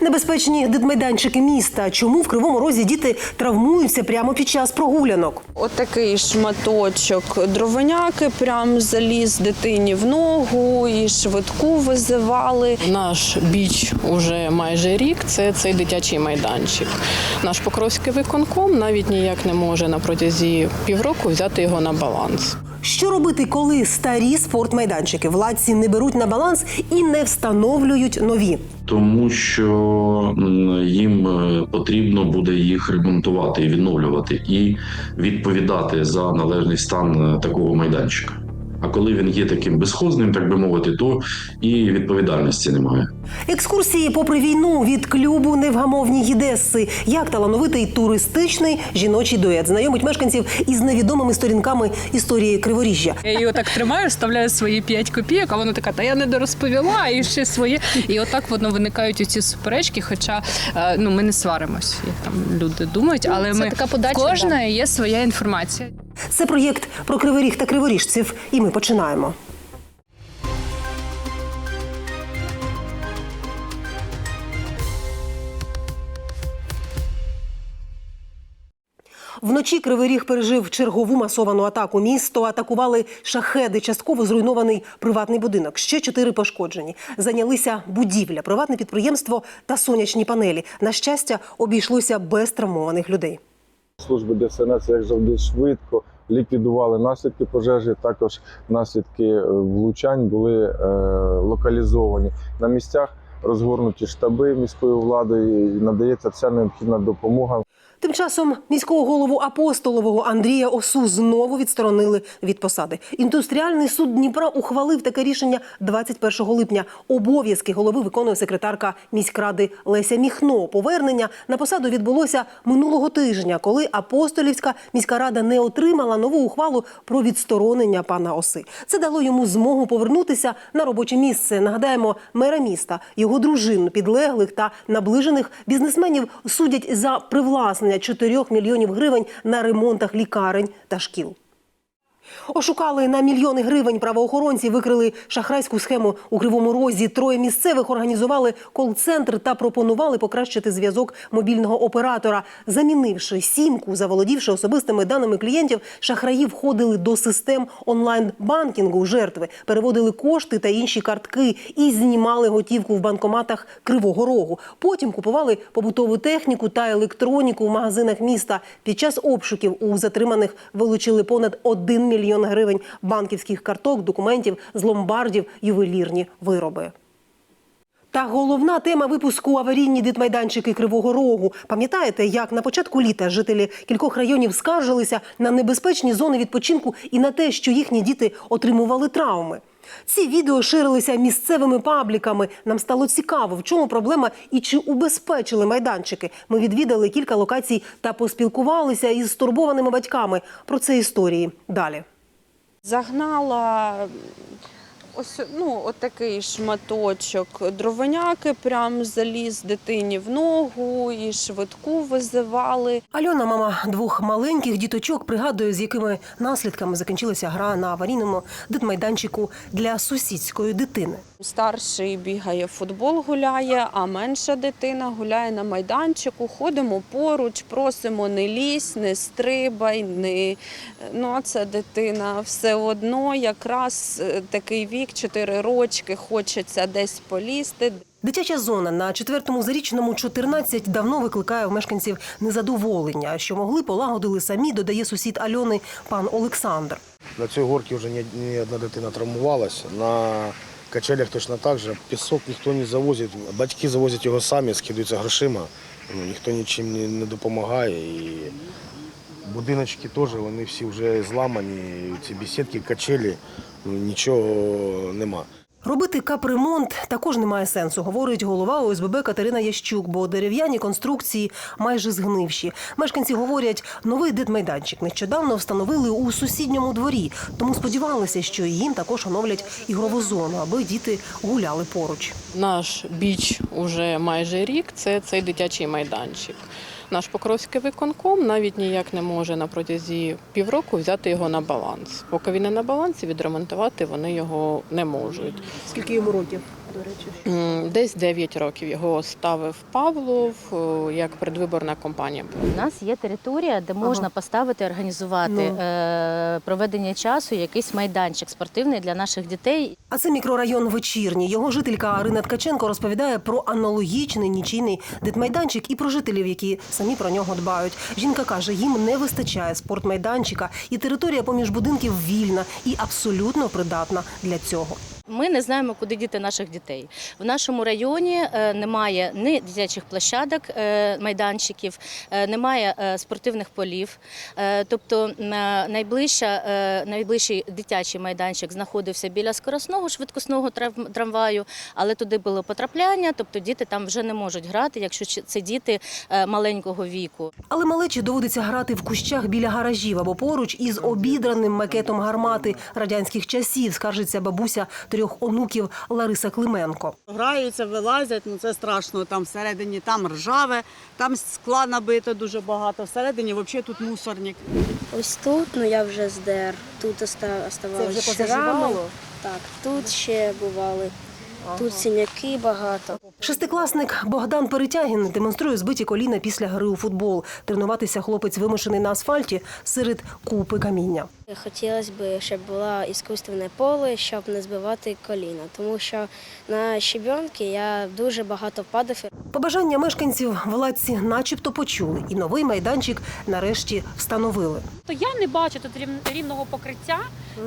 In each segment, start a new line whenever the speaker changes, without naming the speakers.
Небезпечні дитмайданчики міста. Чому в кривому розі діти травмуються прямо під час прогулянок?
Отакий шматочок дровиняки прям заліз дитині в ногу і швидку визивали.
Наш біч уже майже рік. Це цей дитячий майданчик. Наш Покровський виконком навіть ніяк не може на протязі півроку взяти його на баланс.
Що робити, коли старі спортмайданчики владці не беруть на баланс і не встановлюють нові?
тому що їм е, потрібно буде їх ремонтувати і відновлювати, і відповідати за належний стан е, такого майданчика. А коли він є таким безхозним, так би мовити, то і відповідальності немає.
Екскурсії попри війну від клубу невгамовні гідеси. Як талановитий туристичний жіночий дует знайомить мешканців із невідомими сторінками історії Криворіжжя.
Я її отак тримаю, вставляю свої 5 копійок, а вона така, та я не дорозповіла, і ще своє. І отак воно виникають ці суперечки. Хоча е, ну ми не сваримось, як там люди думають, але
Ну, це
ми
така подача,
в кожної є своя інформація.
Це проєкт про кривий ріг та криворіжців. І ми починаємо. Вночі Кривий Ріг пережив чергову масовану атаку. Місто атакували шахеди, частково зруйнований приватний будинок. Ще чотири пошкоджені. Зайнялися будівля, приватне підприємство та сонячні панелі. На щастя, обійшлося без травмованих людей.
Служби ДСНС, як завжди, швидко ліквідували наслідки пожежі. Також наслідки е, влучань були е, локалізовані на місцях. Розгорнуті штаби міською влади і надається вся необхідна допомога.
Тим часом міського голову апостолового Андрія Осу знову відсторонили від посади. Індустріальний суд Дніпра ухвалив таке рішення 21 липня. Обов'язки голови виконує секретарка міськради Леся Міхно. Повернення на посаду відбулося минулого тижня, коли апостолівська міська рада не отримала нову ухвалу про відсторонення пана Оси. Це дало йому змогу повернутися на робоче місце. Нагадаємо, мера міста, його дружин, підлеглих та наближених бізнесменів судять за привласнення 4 мільйонів гривень на ремонтах лікарень та шкіл. Ошукали на мільйони гривень правоохоронці, викрили шахрайську схему у Кривому Розі. Троє місцевих організували кол-центр та пропонували покращити зв'язок мобільного оператора. Замінивши сімку, заволодівши особистими даними клієнтів, шахраї входили до систем онлайн-банкінгу жертви, переводили кошти та інші картки і знімали готівку в банкоматах Кривого Рогу. Потім купували побутову техніку та електроніку в магазинах міста. Під час обшуків у затриманих вилучили понад 1 мільйон гривень банківських карток, документів з ломбардів, ювелірні вироби. Та головна тема випуску аварійні дитмайданчики Кривого Рогу. Пам'ятаєте, як на початку літа жителі кількох районів скаржилися на небезпечні зони відпочинку і на те, що їхні діти отримували травми. Ці відео ширилися місцевими пабліками. Нам стало цікаво, в чому проблема і чи убезпечили майданчики. Ми відвідали кілька локацій та поспілкувалися із стурбованими батьками. Про це історії далі.
Загнала ось ну, отакий шматочок дровоняки, прям заліз дитині в ногу і швидку визивали.
Альона, мама двох маленьких діточок, пригадує, з якими наслідками закінчилася гра на аварійному дитмайданчику для сусідської дитини.
Старший бігає в футбол, гуляє, а менша дитина гуляє на майданчику. Ходимо поруч, просимо не лізь, не стрибай, не ну а це дитина все одно. Якраз е, такий вік, 4 рочки, хочеться десь полізти.
Дитяча зона на четвертому зарічному 14 давно викликає в мешканців незадоволення. Що могли полагодили самі, додає сусід Альони пан Олександр.
На цій горці вже ні, ні одна дитина травмувалася. На качелях точно так же. Пісок ніхто не завозить. Батьки завозять його самі, скидаються грошима. Ну, ніхто нічим не, допомагає. І будиночки теж вони всі вже зламані. Ці бесідки, качелі, ну, нічого нема.
Робити капремонт також немає сенсу, говорить голова ОСББ Катерина Ящук, бо дерев'яні конструкції майже згнивші. Мешканці говорять, новий дитмайданчик нещодавно встановили у сусідньому дворі, тому сподівалися, що їм також оновлять ігрову зону, аби діти гуляли поруч.
Наш біч уже майже рік. Це цей дитячий майданчик. Наш Покровський виконком навіть ніяк не може на протязі півроку взяти його на баланс. Поки він не на балансі, відремонтувати вони його не можуть.
Скільки йому років?
До речі?
Десь 9 років його ставив Павлов як предвиборна кампанія.
У нас є територія, де можна поставити, організувати
Ну.
е, проведення часу, якийсь майданчик спортивний для наших дітей.
А це мікрорайон вечірній. Його жителька Арина Ткаченко розповідає про аналогічний нічийний дитмайданчик і про жителів, які самі про нього дбають. Жінка каже, їм не вистачає спортмайданчика, і територія поміж будинків вільна і абсолютно придатна для цього.
Ми не знаємо, куди діти наших дітей. В нашому районі е, немає ні дитячих площадок, е, майданчиків, е, немає спортивних полів. Тобто найближчий дитячий майданчик знаходився біля скоросного швидкісного трав- трамваю, але туди було потрапляння, тобто діти там вже не можуть грати, якщо це діти маленького віку.
Але малечі доводиться грати в кущах біля гаражів або поруч із обідраним макетом гармати радянських часів, скаржиться бабуся трьох онуків Лариса Клименко.
Граються, вилазять, ну це страшно. Там всередині там ржаве, там скла набито дуже багато. Всередині взагалі тут мусорник.
Ось тут, ну я вже здер. Тут оста-
Це
оставалися
вже
шрами.
позаживало.
Так, тут ще бували. Тут синяки багато.
Шестикласник Богдан Перетягін демонструє збиті коліна після гри у футбол. Тренуватися хлопець вимушений на асфальті серед купи каміння.
Хотілося б, щоб було іскусственне поле, щоб не збивати коліна. Тому що на щебенки я дуже багато падав.
Побажання мешканців владці начебто почули, і новий майданчик нарешті встановили.
То я не бачу тут рів- рівного покриття.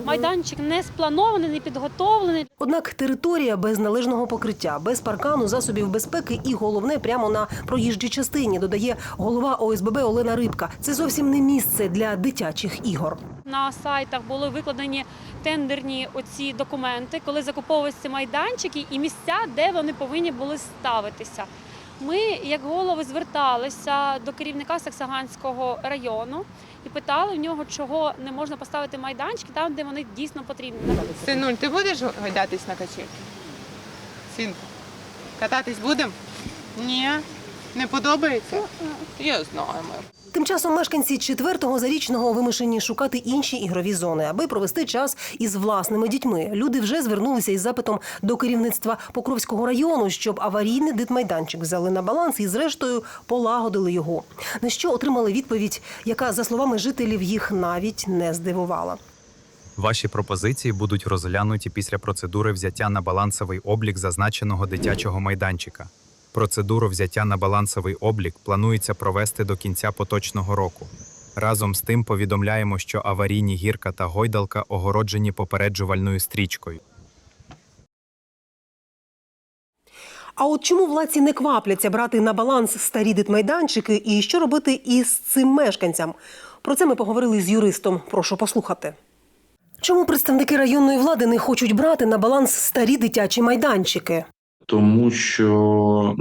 Майданчик не спланований, не підготовлений.
Однак територія без належного покриття, без паркану, засобів безпеки і головне прямо на проїжджій частині, додає голова ОСББ Олена Рибка. Це зовсім не місце для дитячих ігор.
На сайтах були викладені тендерні оці документи, коли закуповуються майданчики і місця, де вони повинні були ставитися. Ми, як голови, зверталися до керівника Саксаганського району і питали в нього, чого не можна поставити майданчики там, де вони дійсно потрібні.
Синуль, ти будеш гадятись на качельки? Синку, кататись будемо? Ні. Не подобається? Я знаю.
Тим часом мешканці четвертого зарічного вимушені шукати інші ігрові зони, аби провести час із власними дітьми. Люди вже звернулися із запитом до керівництва Покровського району, щоб аварійний дитмайданчик взяли на баланс і, зрештою, полагодили його. На що отримали відповідь, яка, за словами жителів, їх навіть не здивувала.
Ваші пропозиції будуть розглянуті після процедури взяття на балансовий облік зазначеного дитячого майданчика. Процедуру взяття на балансовий облік планується провести до кінця поточного року. Разом з тим повідомляємо, що аварійні гірка та гойдалка огороджені попереджувальною стрічкою.
А от чому владці не квапляться брати на баланс старі дитмайданчики і що робити із цим мешканцям? Про це ми поговорили з юристом. Прошу послухати. Чому представники районної влади не хочуть брати на баланс старі дитячі майданчики?
Тому що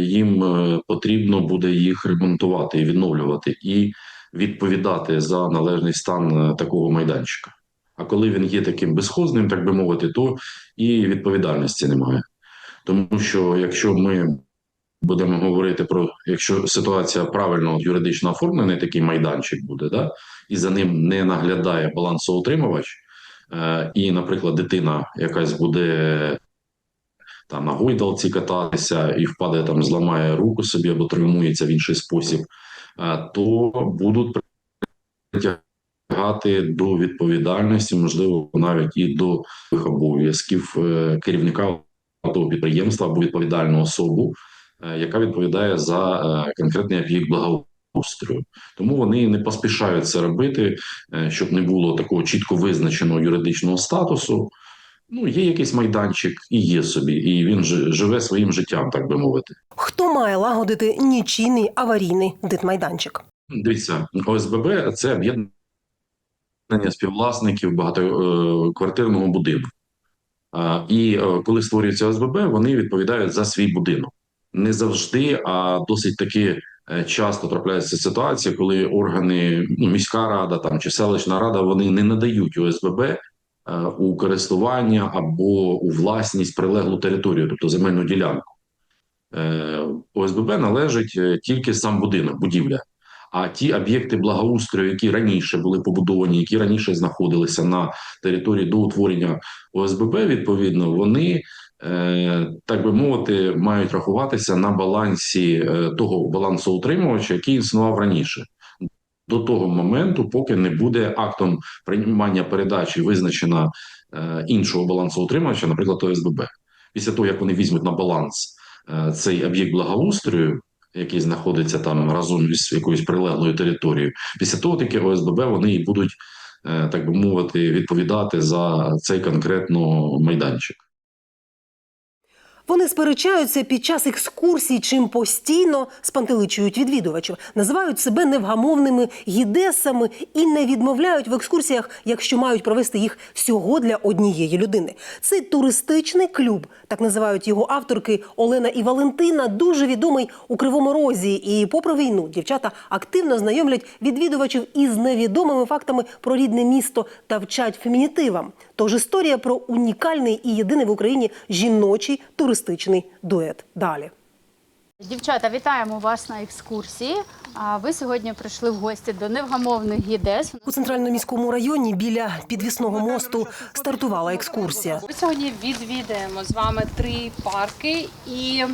їм е, потрібно буде їх ремонтувати і відновлювати, і відповідати за належний стан е, такого майданчика. А коли він є таким безхозним, так би мовити, то і відповідальності немає. Тому що якщо ми будемо говорити про якщо ситуація правильно юридично оформлений, такий майданчик буде, да, і за ним не наглядає балансоутримувач, е, і, наприклад, дитина якась буде там на гойдалці кататися і впаде там, зламає руку собі або травмується в інший спосіб, е, то будуть притягати до відповідальності, можливо, навіть і до обов'язків е, керівника того підприємства або відповідальну особу, е, яка відповідає за конкретний об'єкт благоустрою. Тому вони не поспішають це робити, щоб не було такого чітко визначеного юридичного статусу. Ну, є якийсь майданчик і є собі, і він ж- живе своїм життям, так би мовити.
Хто має лагодити нічийний аварійний дитмайданчик?
Дивіться, ОСББ це об'єднання співвласників багатоквартирного будинку. І е, коли створюється ОСББ, вони відповідають за свій будинок. Не завжди, а досить таки е, часто трапляється ситуація, коли органи, ну, міська рада там чи селищна рада, вони не надають ОСББ е, у користування або у власність прилеглу територію, тобто земельну ділянку. Е, ОСББ належить е, тільки сам будинок, будівля. А ті об'єкти благоустрою, які раніше були побудовані, які раніше знаходилися на території до утворення ОСББ, відповідно, вони е, так би мовити, мають рахуватися на балансі е, того балансоутримувача, який існував раніше. До того моменту, поки не буде актом приймання передачі визначена е, іншого балансоутримувача, наприклад, ОСББ. Після того, як вони візьмуть на баланс е, цей об'єкт благоустрою, який знаходиться там разом із якоюсь прилеглою територією, після того таки ОСББ вони і будуть, е, так би мовити, відповідати за цей конкретно майданчик.
Вони сперечаються під час екскурсій, чим постійно спантеличують відвідувачів, називають себе невгамовними гідесами і не відмовляють в екскурсіях, якщо мають провести їх всього для однієї людини. Цей туристичний клуб, так називають його авторки Олена і Валентина, дуже відомий у Кривому Розі. І попри війну дівчата активно знайомлять відвідувачів із невідомими фактами про рідне місто та вчать фемінітивам. Тож історія про унікальний і єдиний в Україні жіночий туристичний дует. Далі.
Дівчата, вітаємо вас на екскурсії. А ви сьогодні прийшли в гості до невгамовних гідес.
У центральному міському районі біля підвісного мосту стартувала екскурсія.
Ми сьогодні відвідаємо з вами три парки, і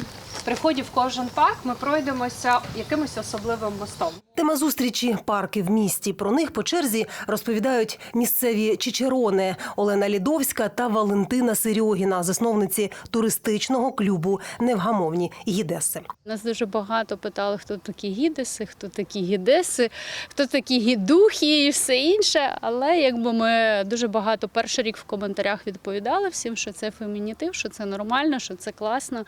при вході в кожен парк ми пройдемося якимось особливим мостом.
Тема зустрічі парки в місті. Про них по черзі розповідають місцеві чичерони Олена Лідовська та Валентина Серьогіна, засновниці туристичного клубу Невгамовні гідеси.
Нас дуже багато питали, хто такі гідеси, хто такі гідеси, хто такі гідухи і все інше. Але якби ми дуже багато перший рік в коментарях відповідали всім, що це фемінітив, що це нормально, що це класно.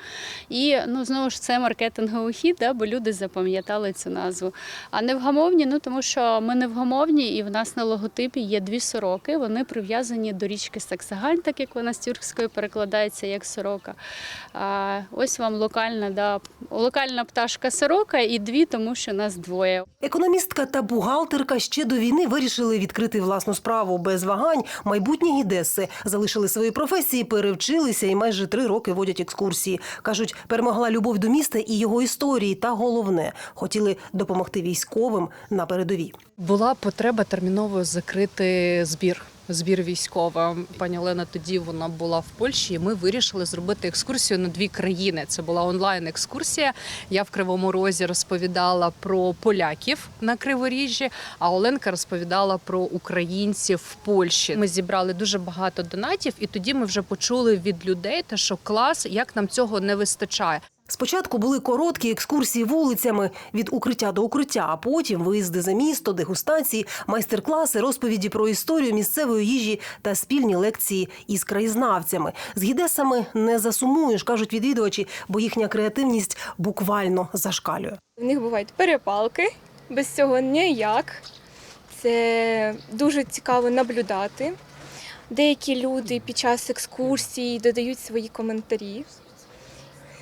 І ну знову ж це маркетинговий хід, да, бо люди запам'ятали цю назву. А невгамовні, ну тому що ми невгамовні, і в нас на логотипі є дві сороки. Вони прив'язані до річки Саксагань, так як вона з тюркської перекладається як сорока. А ось вам локальна, да, локальна пташка сорока і дві, тому що нас двоє.
Економістка та бухгалтерка ще до війни вирішили відкрити власну справу без вагань. Майбутні гідеси залишили свої професії, перевчилися і майже три роки водять екскурсії. кажуть, перемогла любов до міста і його історії. Та головне, хотіли допомогти військовим на передовій.
Була потреба терміново закрити збір. Збір військовим. Пані Олена тоді вона була в Польщі. і Ми вирішили зробити екскурсію на дві країни. Це була онлайн екскурсія. Я в Кривому Розі розповідала про поляків на Криворіжжі, а Оленка розповідала про українців в Польщі. Ми зібрали дуже багато донатів, і тоді ми вже почули від людей, те, що клас, як нам цього не вистачає.
Спочатку були короткі екскурсії вулицями від укриття до укриття, а потім виїзди за місто, дегустації, майстер-класи, розповіді про історію місцевої їжі та спільні лекції із краєзнавцями. З гідесами не засумуєш, кажуть відвідувачі, бо їхня креативність буквально зашкалює.
В них бувають перепалки, без цього ніяк. Це дуже цікаво наблюдати. Деякі люди під час екскурсій додають свої коментарі.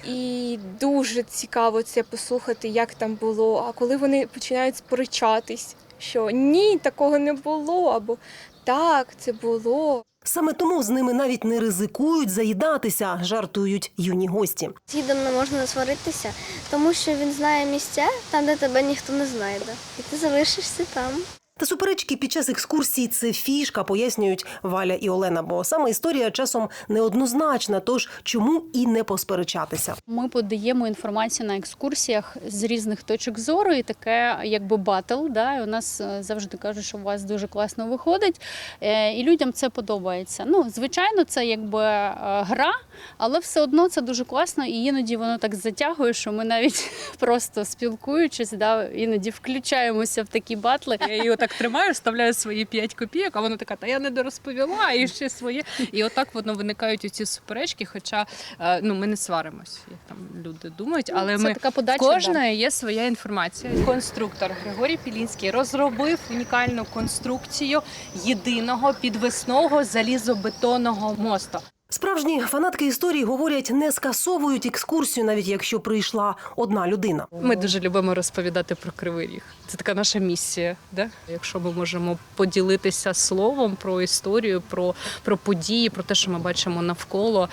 І дуже цікаво це послухати, як там було. А коли вони починають сперечатись, що ні, такого не було, або так, це було.
Саме тому з ними навіть не ризикують заїдатися, жартують юні гості.
З гідом не можна сваритися, тому що він знає місця там, де тебе ніхто не знайде. І ти залишишся там.
Та суперечки під час екскурсії це фішка, пояснюють Валя і Олена. Бо саме історія часом неоднозначна. Тож чому і не посперечатися?
Ми подаємо інформацію на екскурсіях з різних точок зору, і таке якби батл. Да, і у нас е, завжди кажуть, що у вас дуже класно виходить, е, і людям це подобається. Ну, звичайно, це якби е, гра, але все одно це дуже класно, і іноді воно так затягує, що ми навіть просто спілкуючись, да, іноді включаємося в такі батли.
Я її отак тримаю, вставляю свої 5 копійок, а вона така, та я не дорозповіла, і ще своє. І отак воно виникають ці суперечки. Хоча е, ну ми не сваримось, як там люди думають, але
Ну, це
ми
така подача.
в кожної є своя інформація. Конструктор Григорій Пілінський розробив унікальну конструкцію єдиного підвесного залізобетонного мосту.
Справжні фанатки історії говорять, не скасовують екскурсію, навіть якщо прийшла одна людина.
Ми дуже любимо розповідати про кривий ріг. Це така наша місія. Да? Якщо ми можемо поділитися словом про історію, про, про події, про те, що ми бачимо навколо,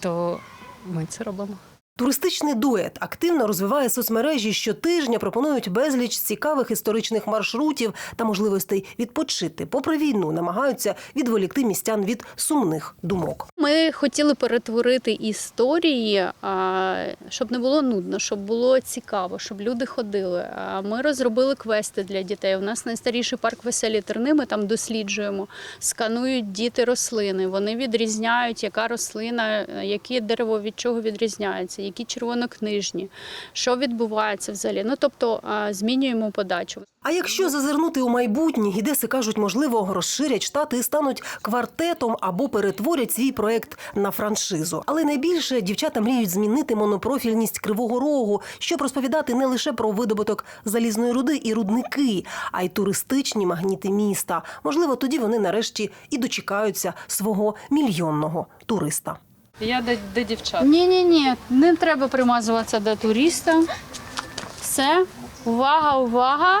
то ми це робимо.
Туристичний дует активно розвиває соцмережі. Щотижня пропонують безліч цікавих історичних маршрутів та можливостей відпочити. Попри війну намагаються відволікти містян від сумних думок.
Ми хотіли перетворити історії, щоб не було нудно, щоб було цікаво, щоб люди ходили. Ми розробили квести для дітей. У нас найстаріший парк веселі терни. Ми там досліджуємо, сканують діти рослини. Вони відрізняють, яка рослина, яке дерево від чого відрізняється, які червонокнижні, що відбувається взагалі. Ну тобто змінюємо подачу.
А якщо зазирнути у майбутнє, гідеси кажуть, можливо, розширять штати і стануть квартетом або перетворять свій проект на франшизу. Але найбільше дівчата мріють змінити монопрофільність кривого рогу, щоб розповідати не лише про видобуток залізної руди і рудники, а й туристичні магніти міста. Можливо, тоді вони нарешті і дочекаються свого мільйонного туриста.
Я до, до дівчат.
Ні, ні, ні, не треба примазуватися до туриста. Все, увага, увага.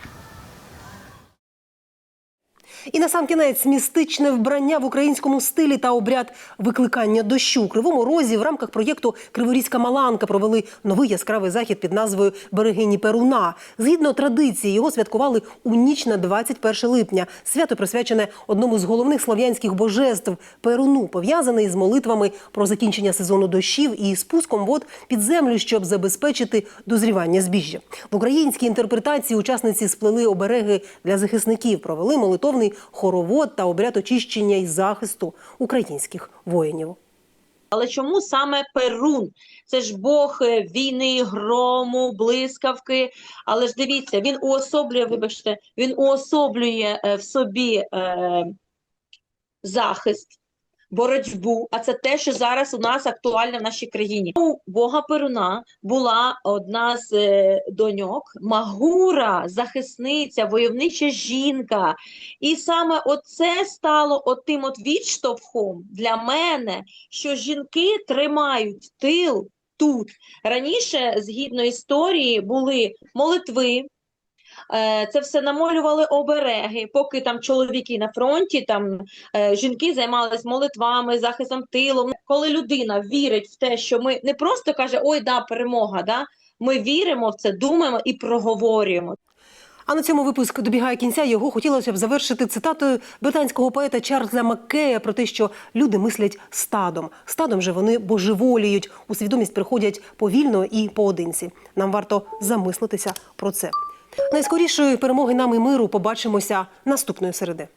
І на сам кінець містичне вбрання в українському стилі та обряд викликання дощу. У Кривому розі в рамках проєкту Криворізька Маланка провели новий яскравий захід під назвою Берегині Перуна. Згідно традиції, його святкували у ніч на 21 липня. Свято присвячене одному з головних слов'янських божеств Перуну, пов'язаний з молитвами про закінчення сезону дощів і спуском вод під землю, щоб забезпечити дозрівання збіжжя. В українській інтерпретації учасниці сплели обереги для захисників, провели молитовний хоровод та обряд очищення і захисту українських воїнів.
Але чому саме Перун? Це ж Бог е, війни, грому, блискавки. Але ж дивіться, він уособлює, вибачте, він уособлює е, в собі е, захист, боротьбу. А це те, що зараз у нас актуально в нашій країні. У Бога Перуна була одна з е, доньок, Магура, захисниця, войовнича жінка. І саме оце стало отим от відштовхом для мене, що жінки тримають тил тут. Раніше, згідно історії, були молитви. Е, Це все намолювали обереги, поки там чоловіки на фронті, там е, жінки займалися молитвами, захистом тилом. Коли людина вірить в те, що ми не просто каже, ой, да, перемога, да, ми віримо в це, думаємо і проговорюємо.
А на цьому випуск добігає кінця. Його хотілося б завершити цитатою британського поета Чарльза Маккея про те, що люди мислять стадом. Стадом же вони божеволіють, у свідомість приходять повільно і поодинці. Нам варто замислитися про це. Найскорішої перемоги нам і миру побачимося наступної середи.